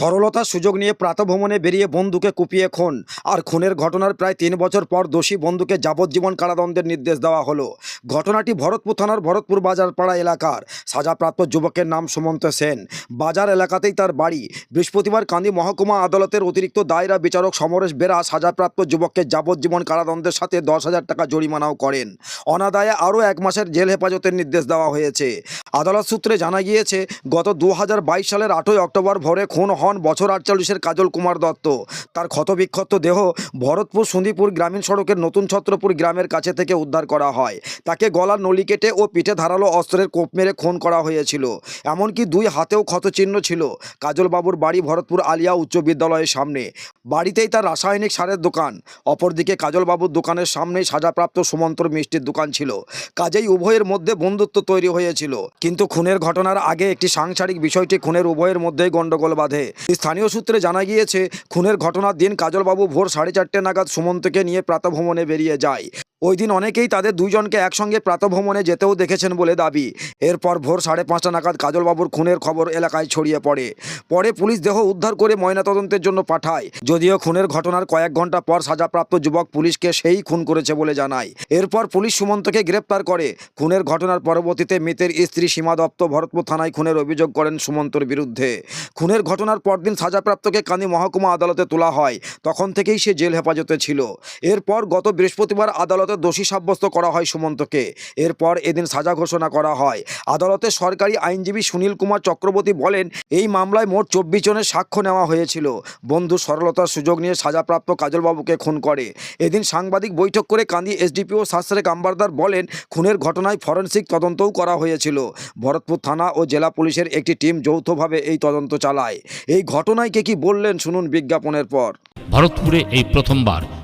সরলতার সুযোগ নিয়ে প্রাতভ্রমণে বেরিয়ে বন্ধুকে কুপিয়ে খুন। আর খুনের ঘটনার প্রায় তিন বছর পর দোষী বন্ধুকে যাবজ্জীবন কারাদণ্ডের নির্দেশ দেওয়া হলো। ঘটনাটি ভরতপুর থানার ভরতপুর বাজারপাড়া এলাকার। সাজাপ্রাপ্ত যুবকের নাম সুমন্ত সেন। বাজার এলাকাতেই তার বাড়ি। বৃহস্পতিবার কান্দি মহকুমা আদালতের অতিরিক্ত দায়রা বিচারক সমরেশ বেরা সাজাপ্রাপ্ত যুবককে যাবজ্জীবন কারাদণ্ডের সাথে দশ হাজার টাকা জরিমানাও করেন। অনাদায়ে আরও এক মাসের জেল হেফাজতের নির্দেশ দেওয়া হয়েছে। আদালত সূত্রে জানা গিয়েছে, গত দু হাজার বাইশ সালের আটই অক্টোবর ভোরে খুন হন বছর আটচল্লিশের কাজল কুমার দত্ত। তার ক্ষতবিক্ষত দেহ ভরতপুর সুন্দীপুর গ্রামীণ সড়কের নতুন ছত্রপুর গ্রামের কাছে থেকে উদ্ধার করা হয়। তাকে গলার নলি কেটে ও পিঠে ধারালো অস্ত্রের কোপ মেরে খুন করা হয়েছিল। এমনকি দুই হাতেও ক্ষতচিহ্ন ছিল। কাজলবাবুর বাড়ি ভরতপুর আলিয়া উচ্চ বিদ্যালয়ের সামনে। বাড়িতেই তার রাসায়নিক সারের দোকান। অপরদিকে কাজলবাবুর দোকানের সামনেই সাজাপ্রাপ্ত সুমন্তর মিষ্টির দোকান ছিল। কাজেই উভয়ের মধ্যে বন্ধুত্ব তৈরি হয়েছিল। কিন্তু খুনের ঘটনার আগে একটি সাংসারিক বিষয়টি খুনের উভয়ের মধ্যেই গণ্ডগোল বাঁধে। স্থানীয় সূত্রে জানা গিয়েছে, খুনের ঘটনার দিন কাজলবাবু ভোর সাড়ে চারটে নাগাদ সুমন্তকে নিয়ে প্রাতভ্রমণে বেরিয়ে যায়। ওই দিন অনেকেই তাদের দুইজনকে একসঙ্গে প্রাতভ্রমণে যেতেও দেখেছেন বলে দাবি। এরপর ভোর সাড়ে পাঁচটা নাগাদ কাজলবাবুর খুনের খবর এলাকায় ছড়িয়ে পড়ে। পরে পুলিশ দেহ উদ্ধার করে ময়নাতদন্তের জন্য পাঠায়। যদিও খুনের ঘটনার কয়েক ঘণ্টা পর সাজাপ্রাপ্ত যুবক পুলিশকে সেই খুন করেছে বলে জানায়। এরপর পুলিশ সুমন্তকে গ্রেপ্তার করে। খুনের ঘটনার পরবর্তীতে মৃতের স্ত্রী সীমা দত্ত ভরতপুর থানায় খুনের অভিযোগ করেন সুমন্তর বিরুদ্ধে। খুনের ঘটনার পরদিন সাজাপ্রাপ্তকে কান্দি মহকুমা আদালতে তোলা হয়। তখন থেকেই সে জেল হেফাজতে ছিল। এরপর গত বৃহস্পতিবার আদালতে দোষী সাব্যস্ত করা হয় সুমন্তকে। এরপর এদিন সাজা ঘোষণা করা হয়। আদালতে সরকারি আইনজীবী সুনীল কুমার চক্রবর্তী বলেন, এই মামলায় মোট চব্বিশ জনের সাক্ষ্য নেওয়া হয়েছিল। বন্ধু সরলতার সুযোগ নিয়ে সাজাপ্রাপ্ত কাজলবাবুকে খুন করে। এদিন সাংবাদিক বৈঠক করে কান্দি এসডিপিও শাস্ত্রে কাম্বারদার বলেন, খুনের ঘটনায় ফরেনসিক তদন্তও করা হয়েছিল। ভরতপুর থানা ও জেলা পুলিশের একটি টিম যৌথভাবে এই তদন্ত চালায়। এই ঘটনায় কে কি বললেন শুনুন বিজ্ঞাপনের পর। ভরতপুরে এই প্রথমবার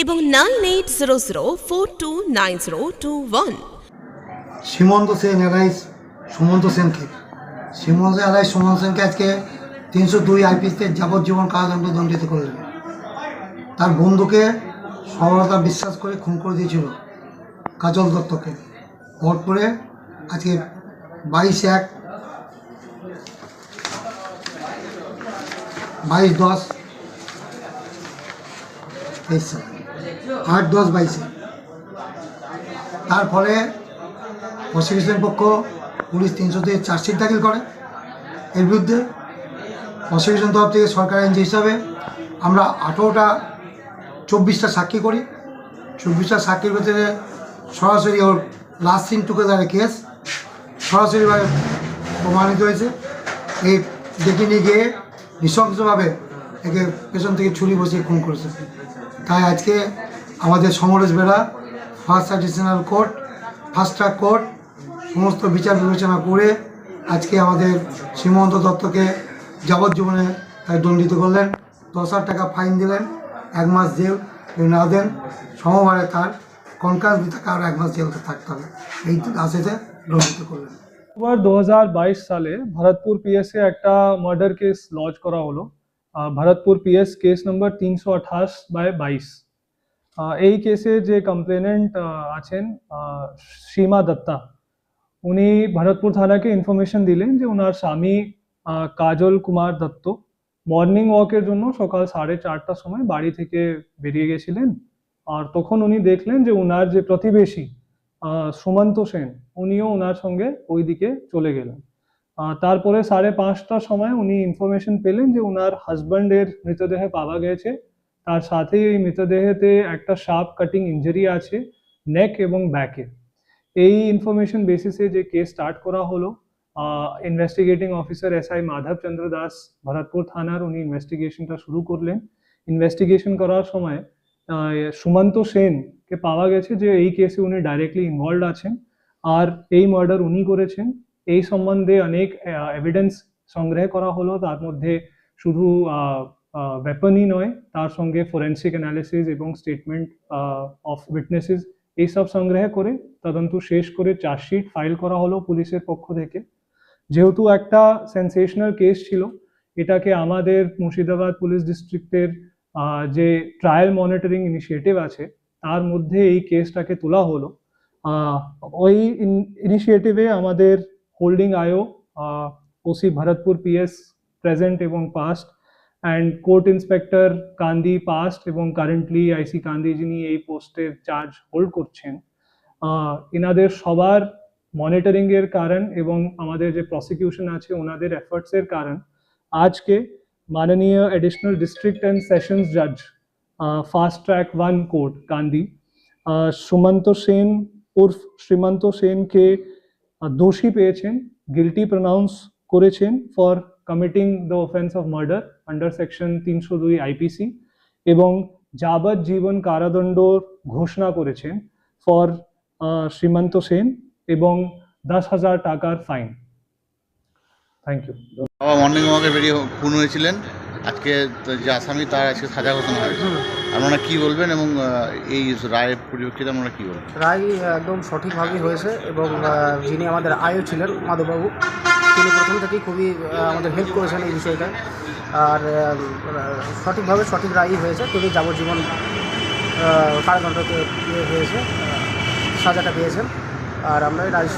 এবং nine eight zero zero four two nine zero two one. Simanta Sen alias Sumanta সেনকে। সীমন্ত এলাইস সুমন্ত সেনকে আজকে তিনশো দুই আইপিসিতে যাবজ্জীবন কারাদণ্ড দণ্ডিত করলেন। তার বন্ধুকে সরলতা বিশ্বাস করে খুন করে দিয়েছিল কাজল দত্তকে। ভোটপুরে আজকে বাইশ এক, বাইশ দশ, তেইশ সাল। আট দশ বাইশে। তার ফলে প্রসিকিউশন পক্ষ পুলিশ তিনশো তিনশোতে চার্জশিট দাখিল করে। এর বিরুদ্ধে প্রসিকিউশন তরফ থেকে সরকার আইনজি হিসাবে আমরা আঠেরোটা, চব্বিশটা সাক্ষী করি। চব্বিশটা সাক্ষীর ভিতরে সরাসরি ওর লাস্ট সিন টুগেদারে কেস সরাসরিভাবে প্রমাণিত হয়েছে। এই ডেকে নিয়ে গিয়ে নৃশংসভাবে একে পেছন থেকে ছুরি বসিয়ে খুন করেছে। তাই আজকে আমাদের Samaresh Bera first additional court first track court সমস্ত বিচার বিবেচনা করে আজকে আমাদের সীমন্ত দত্তকে যাবজ্জীবনে দণ্ডিত করলেন। দশ হাজার টাকা ফাইন দিলেন, এক মাস জেল না দেন সমবারে তার কনকাস তাকে আর এক মাস জেলতে থাকতে হবে। এই আশিতে দণ্ডিত করলেন। অক্টোবর 2022 সালে ভরতপুর পিএসে একটা মার্ডার কেস লঞ্চ করা হলো। ভরতপুর পিএস কেস নম্বর তিনশো আঠাশ বাই বাইশ। এই কেসে যে কমপ্লেনেন্ট আছেন সীমা দত্তা, উনি ভরতপুর থানাকে ইনফরমেশন দিলেন যে ওনার স্বামী কাজল কুমার দত্ত মর্নিং ওয়াকের জন্য সকাল সাড়ে চারটার সময় বাড়ি থেকে বেরিয়ে গেছিলেন। আর তখন উনি দেখলেন যে ওনার যে প্রতিবেশী সুমন্ত সেন, উনিও ওনার সঙ্গে ওইদিকে চলে গেলেন। তারপরে সাড়ে পাঁচটার সময় উনি ইনফরমেশন পেলেন যে ওনার হাজব্যান্ডের মৃতদেহে পাওয়া গেছে। তার সাথে এই মৃতদেহেতে একটা শার্প কাটিং ইঞ্জুরি আছে নেক এবং ব্যাকে এই ইনফরমেশন বেসিসে যে কেস স্টার্ট করা হলো investigating officer S I Madhab Chandra Das Bharatpur থানার, উনি ইনভেস্টিগেশনটা শুরু করলেন। ইনভেস্টিগেশন করার সময় সুমন্ত সেনকে পাওয়া গেছে যে এই কেসে উনি ডাইরেক্টলি ইনভলভ আছেন। আর এই মার্ডার উনি করেছেন। এই সম্বন্ধে অনেক এভিডেন্স সংগ্রহ করা হলো। তার মধ্যে শুধু ওয়েপনই নয়, তার সঙ্গে ফরেন্সিক অ্যানালিসিস এবং স্টেটমেন্ট অফ উইটনেসেস এইসব সংগ্রহ করে তদন্ত শেষ করে চার্জশিট ফাইল করা হলো পুলিশের পক্ষ থেকে। যেহেতু একটা সেন্সেশনাল কেস ছিল, এটাকে আমাদের মুর্শিদাবাদ পুলিশ ডিস্ট্রিক্টের যে ট্রায়াল মনিটরিং ইনিশিয়েটিভ আছে, তার মধ্যে এই কেসটাকে তোলা হলো। ওই ইনিশিয়েটিভে আমাদের হোল্ডিং আয়ো ওসি ভরতপুর পিএস প্রেজেন্ট এবং past and court inspector Kandi past এবং কারেন্টলি আইসি কান্দি যিনি এই পোস্টের চার্জ হোল্ড করছেন এনাদের সবার মনিটরিং এর কারণ এবং আমাদের যে প্রসিকিউশন আছে ওনাদের এফার্টস এর কারণ আজকে মাননীয় এডিশনাল ডিস্ট্রিক্ট অ্যান্ড সেশনস জাজ fast track one court Kandi Sumanta Sen উর্ফ Shrimanta সেনকে দোষী পেয়েছেন গিলটি প্রনাউন্স করেছেন for committing the offence of murder under section তিনশো দুই আইপিসি এবং যাবজ্জীবন কারাদণ্ড ঘোষণা করেছেন ফর শ্রীমন্ত সেন এবং দশ হাজার টাকার ফাইন থ্যাংক ইউ বাবা মর্নিং ওয়াকে বেরিয়ে খুন হয়েছিলেন। আজকে যে আসামি তার আজকে সাজা ঘোষণা হয়েছে। আপনারা কি বলবেন এবং এই রায়ের পরিপ্রেক্ষিতে আপনারা কি বলবেন? রায় একদম সঠিকভাবেই হয়েছে এবং যিনি আমাদের আয়ও ছিলেন মাধববাবু তিনি প্রথম থেকেই খুবই আমাদের হেল্প করেছেন এই বিষয়টায় আর সঠিকভাবে সঠিক রায়ই হয়েছে তিনি যাবজ্জীবন কারাদণ্ডতে ইয়ে হয়েছে সাজাটা পেয়েছেন। আর আমরা রায়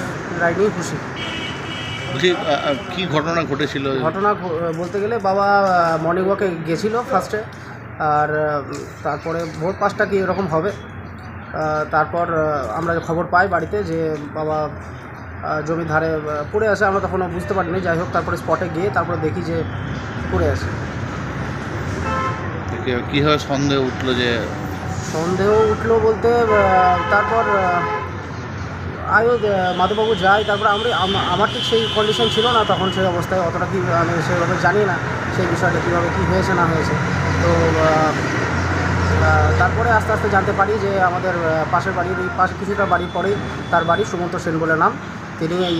রায় নিয়েই খুশি। বলছি কি ঘটনা ঘটেছিল? ঘটনা বলতে গেলে বাবা মর্নিং ওয়াকে গেছিল ফার্স্টে আর তারপরে ভোর পাঁচটা কি এরকম হবে। তারপর আমরা খবর পাই বাড়িতে যে বাবা জমির ধারে পড়ে আছে আমরা তখন বুঝতে পারিনি। যাই হোক তারপরে স্পটে গিয়ে তারপরে দেখি যে পড়ে আছে। কি- কীভাবে সন্দেহ উঠল যে সন্দেহ উঠল বলতে তারপর আয়ো মাধববাবু যায় তারপর আমরা আমার ঠিক সেই কন্ডিশন ছিল না তখন সেই অবস্থায় অতটা কি আমি সেভাবে জানি না সেই বিষয়টা কীভাবে কী হয়েছে না হয়েছে। তো তারপরে আস্তে আস্তে জানতে পারি যে আমাদের পাশের বাড়ির এই পাশে কিছুটা বাড়ির পরেই তার বাড়ি সুমন্ত সেন বলে নাম। তিনি এই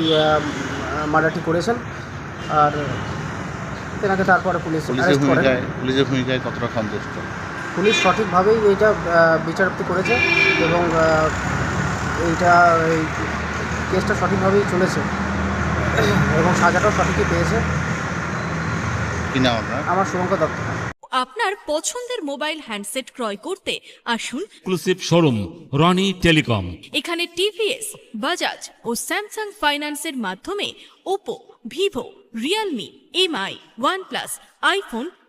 মার্ডারটি করেছেন। আর তেনাকে তারপরে পুলিশ পুলিশের অ্যারেস্ট ভূমিকায় পুলিশের ভূমিকায় কতটা সন্তুষ্ট? পুলিশ সঠিকভাবেই এইটা বিচারাপ্তি করেছে এবং এইটা এই কেসটা সঠিকভাবেই চলেছে। এবং সাজাটাও সঠিকই পেয়েছে। কি নাম আপনার? আমার শুভঙ্কর দত্ত। আপনার পছন্দের মোবাইল হ্যান্ডসেট ক্রয় করতে আসুন। এক্সক্লুসিভ শোরুম রনি টেলিকম এখানে টিভিএস বাজাজ ও স্যামসাং ফাইন্যান্সের মাধ্যমে Oppo Vivo Realme Mi OnePlus iPhone